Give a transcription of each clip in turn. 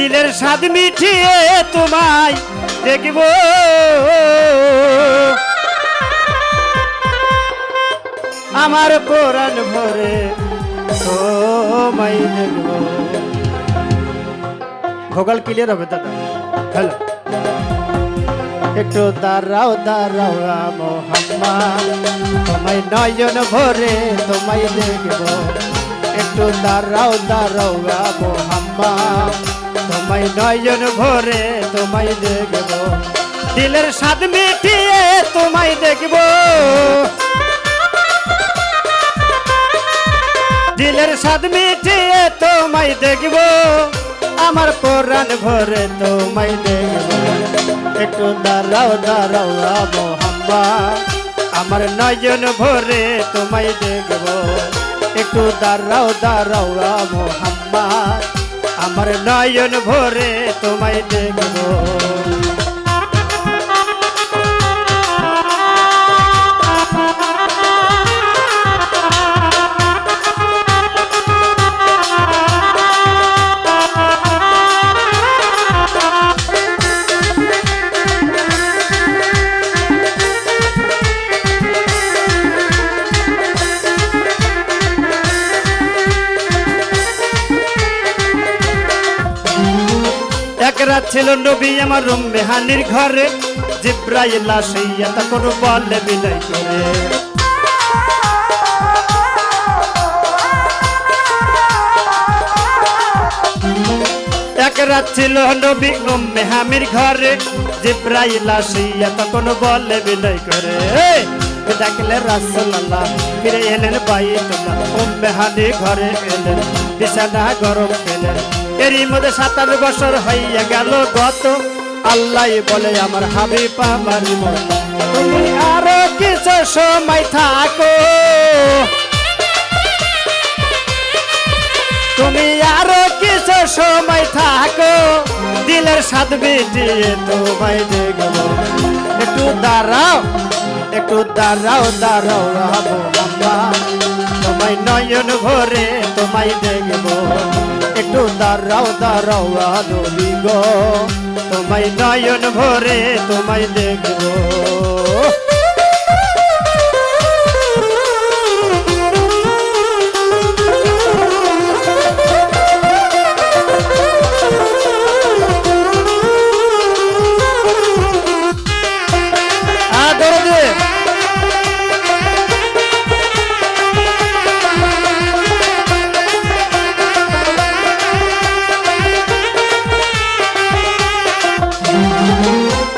দিলের স্বাদ মিঠিয়ে তোমায় দেখব। আমার কোরআন ভরে তোমায় দেখব। ভোকাল ক্লিয়ার হবে দাদা হ্যালো একটু দাঁড়াও দাঁড়াও মোহাম্মদ। তোমায় নয়ন ভরে তোমায় দেখব। একটু দাঁড়াও দাঁড়াও মোহাম্মদ। তোমায় নয়জন ভরে তোমায় দেখব। দিলের স্বাদ মিটিয়ে তোমায় দেখব। দিলের স্বাদ মিটিয়ে তোমায় দেখব। আমার পরাণ ভরে তোমায় দেখব। একটু দাঁড়াও দাঁড়াও মোহাম্মা আমার নয়জন ভরে তোমায় দেখব। একটু দাঁড়াও দাঁড়াও মোহাম্মা আমার নয়ন ভরে তোমায় দেখব। রাত ছিল নবী আমার রুম মেহানির ঘরে। জিব্রাইল আসিয়া তখন বলে বিদায় করে। এক রাত ছিল নবী উম মেহামির ঘরে। জিব্রাইল আসিয়া তখন বলে বিদায় করে। "এই, ডাকলে রাসূলুল্লাহ, ফিরে এলেন বাইতুল্লাহ। উম মেহানি ঘরে এলেন, বিছানা গরম পেলেন। এরই মধ্যে সাতাশ বছর হইয়া গেল গত। আল্লাহ বলে, আমার হাবিব আমার তুমি আরও কিছু সময় থাকো। তুমি আরও কিছু সময় থাকো। দিলের স্বাদ মিটিয়ে তোমায় দেখব একটু দাঁড়াও। একটু দাঁড়াও দাঁড়াও আবো আম্মা। তোমায় নয়ন ভরে তোমায় দেখব। একটু দাঁড়াও দাঁড়াও আদবি গো তোমায় নয়ন ভরে তোমায় দেখব। দে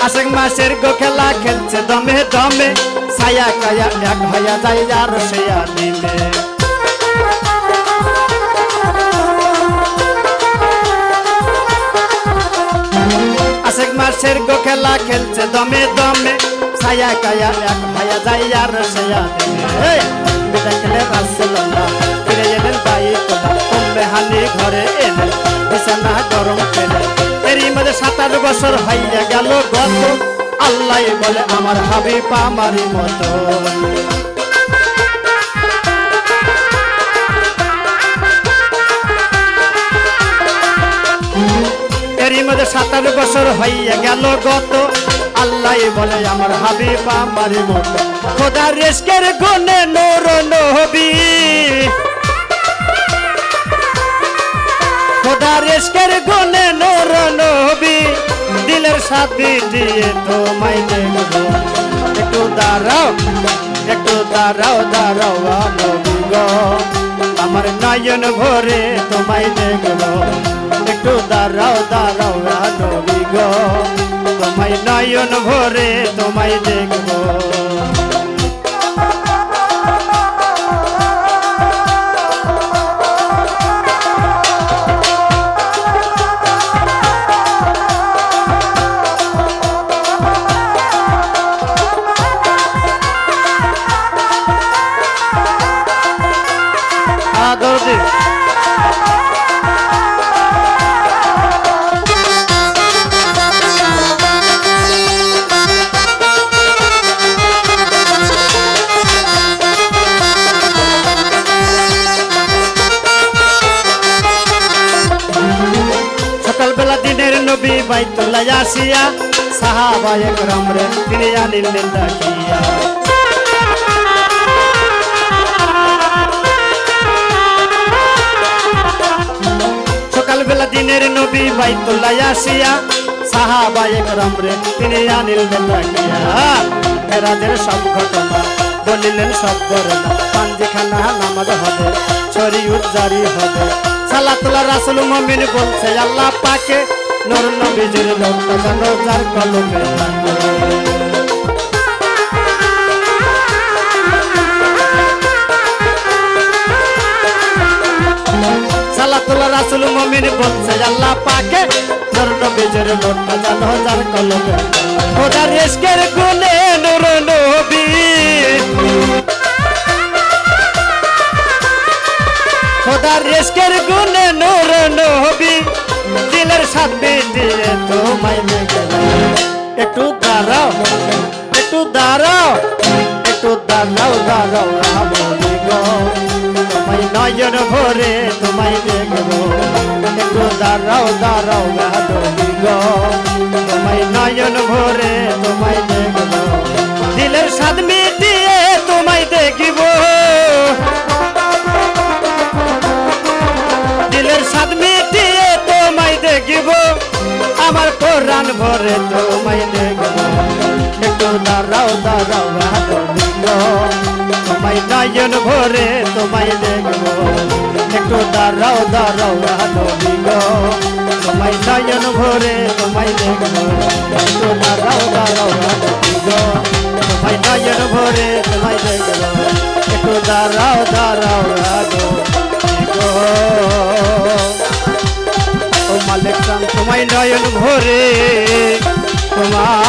আশেক মাসের গো খেলা খেলছে দমে দমে, ছায়া কায়া এক হইয়া যায় আর সেয়া দিলে। মাসের গো খেলা খেলছে দমে দমে। ছায়া কায়া এক হইয়া যায় আর সেয়া দিলে বিদায় খেলে রাসূলুল্লাহ ফিরে এলেন বাইতুল্লাহ। উম্মে হানি ঘরে এলেন, বিছানা গরম পেলেন। এরই মধ্যে সাতাশ বছর হইয়া গেল গত। আল্লাহ বলে, আমার হাবিব আমারই মতো। মধ্যে সাতাশ বছর হইয়া গেল গত। আল্লাহ বলে, আমার হাবিব, আমারই মতো। খোদা রেস্কের গুনে নোর নবী। খোদা রেস্কের গুনে নোর নবী। দিলের সাথে দিয়ে তোমায় দেখব একটু দাঁড়াও একটু দাঁড়াও দাঁড়াও আমার নয়ন ভরে তোমায় দেখব। একটু দাঁড়াও দাঁড়াও নবী গো। তোমায় নয়ন ভরে তোমায় দেখব। আদর দে। বাইতুল্লাহ আসিয়া সাহাবা একরাম রে তিনি আনিলেন ডাকিয়া। সকালবেলা দিনের নবী বাইতুল্লাহ আসিয়া সাহাবা একরাম রে তিনি আনিলেন ডাকিয়া। এরাদের সব ঘটনা বলিলেন সব ঘটনা পাঞ্জিখানা নামাজ হবে, শরীয়ত জারি হবে। সালাতুল্লাহ রাসুল মমিন বলছে, আল্লাহ পাকে নর নবীজির লোকটা যেন যার কলমে থাকে। সালাতুল্লাহ রাসুল মমিন বলছে, আল্লাহ পাকে নর নবীজির লোকটা যেন যার কলমে খোদার রেস্কের গুনে নূর নবী। খোদার রেস্কের গুনে নূর নবী। দিলের সাথে দিয়ে তোমায় একটু দাঁড়াও একটু দাঁড়াও একটু দাঁড়াও দাঁড়াও আমলি গো তোমায় নয়ন ভরে তোমায় দেখব। একটু দাঁড়াও দাঁড়াও তোমায় নয়ন ভরে তোমায় দেখব। দিলের স্বাদ মিটিয়ে তোমায় দেখিব। দিলের দেখিব আমার কোরআন ভরে তোমায় দেখব। একটু দাঁড়াও দাঁড়াও তোমায় নয়ন ভরে তোমায় দেখব। একটু দাঁড়াও দাঁড়াও রাধবিন্দ তোমায় নয়ন ভরে তোমায় দেখব। একটু দাঁড়াও দাঁড়াও রাধবিন্দ তোমায় নয়ন ভরে তোমায় দেখব। একটু দাঁড়াও দাঁড়াও রাধবিন্দ নয়ন ভরে তোমার